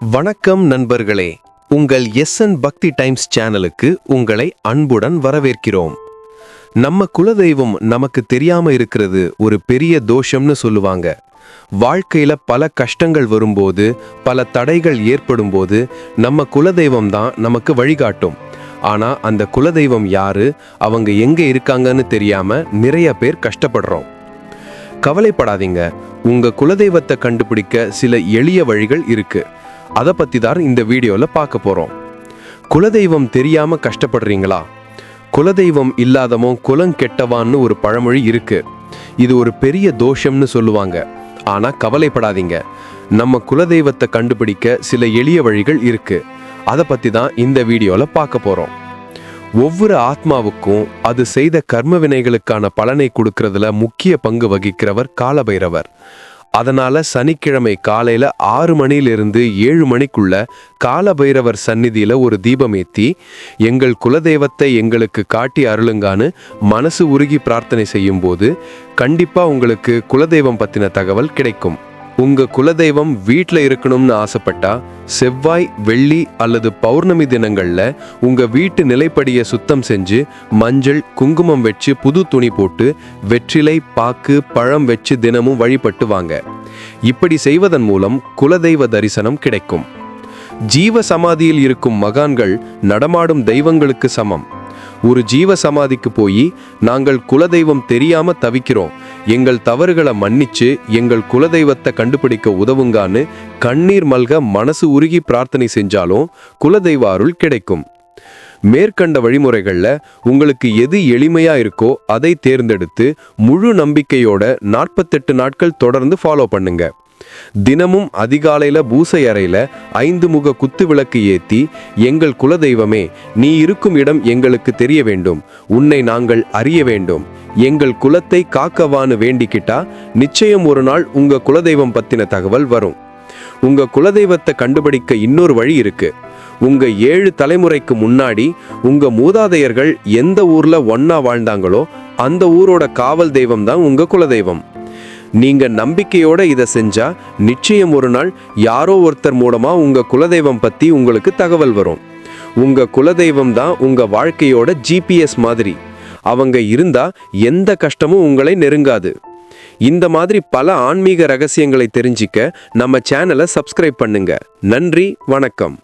வணக்கம் நண்பர்களே. உங்கள் எஸ்என் பக்தி டைம்ஸ் சேனலுக்கு உங்களை அன்புடன் வரவேற்கிறோம். நம்ம குலதெய்வம் நமக்கு தெரியாம இருக்கிறது ஒரு பெரிய தோஷம்னு சொல்லுவாங்க. வாழ்க்கையில பல கஷ்டங்கள் வரும்போது பல தடைகள் ஏற்படும் போது நம்ம குலதெய்வம் தான் நமக்கு வழிகாட்டும். ஆனா அந்த குலதெய்வம் யாரு அவங்க எங்க இருக்காங்கன்னு தெரியாம நிறைய பேர் கஷ்டப்படுறோம். கவலைப்படாதீங்க. உங்க குலதெய்வத்தை கண்டுபிடிக்க சில எளிய வழிகள் இருக்கு. அதை பற்றி தான் இந்த வீடியோவில் பார்க்க போகிறோம் குலதெய்வம் தெரியாமல் கஷ்டப்படுறீங்களா? குலதெய்வம் இல்லாதவன் குலம் கெட்டவான்னு ஒரு பழமொழி இருக்கு. இது ஒரு பெரிய தோஷம்னு சொல்லுவாங்க. ஆனா கவலைப்படாதீங்க. நம்ம குலதெய்வத்தை கண்டுபிடிக்க சில எளிய வழிகள் இருக்கு. அதை பத்தி தான் இந்த வீடியோல பார்க்க போறோம். ஒவ்வொரு ஆத்மாவுக்கும் அது செய்த கர்ம வினைகளுக்கான பலனை கொடுக்கறதுல முக்கிய பங்கு வகிக்கிறவர் காலபைரவர். அதனால சனிக்கிழமை காலையில ஆறு மணியிலிருந்து ஏழு மணிக்குள்ள காலபைரவர் சந்நிதியில ஒரு தீபம் ஏத்தி எங்கள் குலதெய்வத்தை எங்களுக்கு காட்டி அருளுங்கான்னு மனசு உருகி பிரார்த்தனை செய்யும் போது கண்டிப்பா உங்களுக்கு குலதெய்வம் பத்தின தகவல் கிடைக்கும். உங்க குலதெய்வம் வீட்டில் இருக்கணும்னு ஆசைப்பட்டா செவ்வாய் வெள்ளி அல்லது பௌர்ணமி தினங்கள்ல உங்க வீட்டு நிலைப்படியை சுத்தம் செஞ்சு மஞ்சள் குங்குமம் வச்சு புது துணி போட்டு வெற்றிலை பாக்கு பழம் வச்சு தினமும் வழிபட்டு வாங்க. இப்படி செய்வதன் மூலம் குலதெய்வ தரிசனம் கிடைக்கும். ஜீவ சமாதியில் இருக்கும் மகான்கள் நடமாடும் தெய்வங்களுக்கு சமம். ஒரு ஜீவ சமாதிக்கு போய் நாங்கள் குலதெய்வம் தெரியாம தவிக்கிறோம். எங்கள் தவறுகளை மன்னிச்சு எங்கள் குலதெய்வத்தை கண்டுபிடிக்க உதவுங்கான்னு கண்ணீர் மல்க மனசு உருகி பிரார்த்தனை செஞ்சாலும் குலதெய்வ அருள் கிடைக்கும். மேற்கண்ட வழிமுறைகளில் உங்களுக்கு எது எளிமையா இருக்கோ அதை தேர்ந்தெடுத்து முழு நம்பிக்கையோட நாற்பத்தெட்டு நாட்கள் தொடர்ந்து ஃபாலோ பண்ணுங்க. தினமும் அதிகாலையில பூசை அறையில ஐந்து முக குத்து விளக்கு ஏத்தி எங்கள் குலதெய்வமே நீ இருக்கும் இடம் எங்களுக்கு தெரிய வேண்டும். உன்னை நாங்கள் அறிய வேண்டும். எங்கள் குலத்தை காக்கவான்னு வேண்டிக்கிட்டா நிச்சயம் ஒரு நாள் உங்க குலதெய்வம் பத்தின தகவல் வரும். உங்க குலதெய்வத்தை கண்டுபிடிக்க இன்னொரு வழி இருக்கு. உங்க ஏழு தலைமுறைக்கு முன்னாடி உங்க மூதாதையர்கள் எந்த ஊர்ல ஒன்னா வாழ்ந்தாங்களோ அந்த ஊரோட காவல் தெய்வம் தான் உங்க குலதெய்வம். நீங்க நம்பிக்கையோட இதை செஞ்சா நிச்சயம் ஒரு நாள் யாரோ ஒருத்தர் மூலமா உங்க குலதெய்வம் பத்தி உங்களுக்கு தகவல் வரும். உங்க குலதெய்வம் தான் உங்க வாழ்க்கையோட ஜிபிஎஸ் மாதிரி. அவங்க இருந்தா எந்த கஷ்டமும் உங்களை நெருங்காது. இந்த மாதிரி பல ஆன்மீக ரகசியங்களை தெரிஞ்சிக்க நம்ம சேனலை சப்ஸ்கிரைப் பண்ணுங்க. நன்றி வணக்கம்.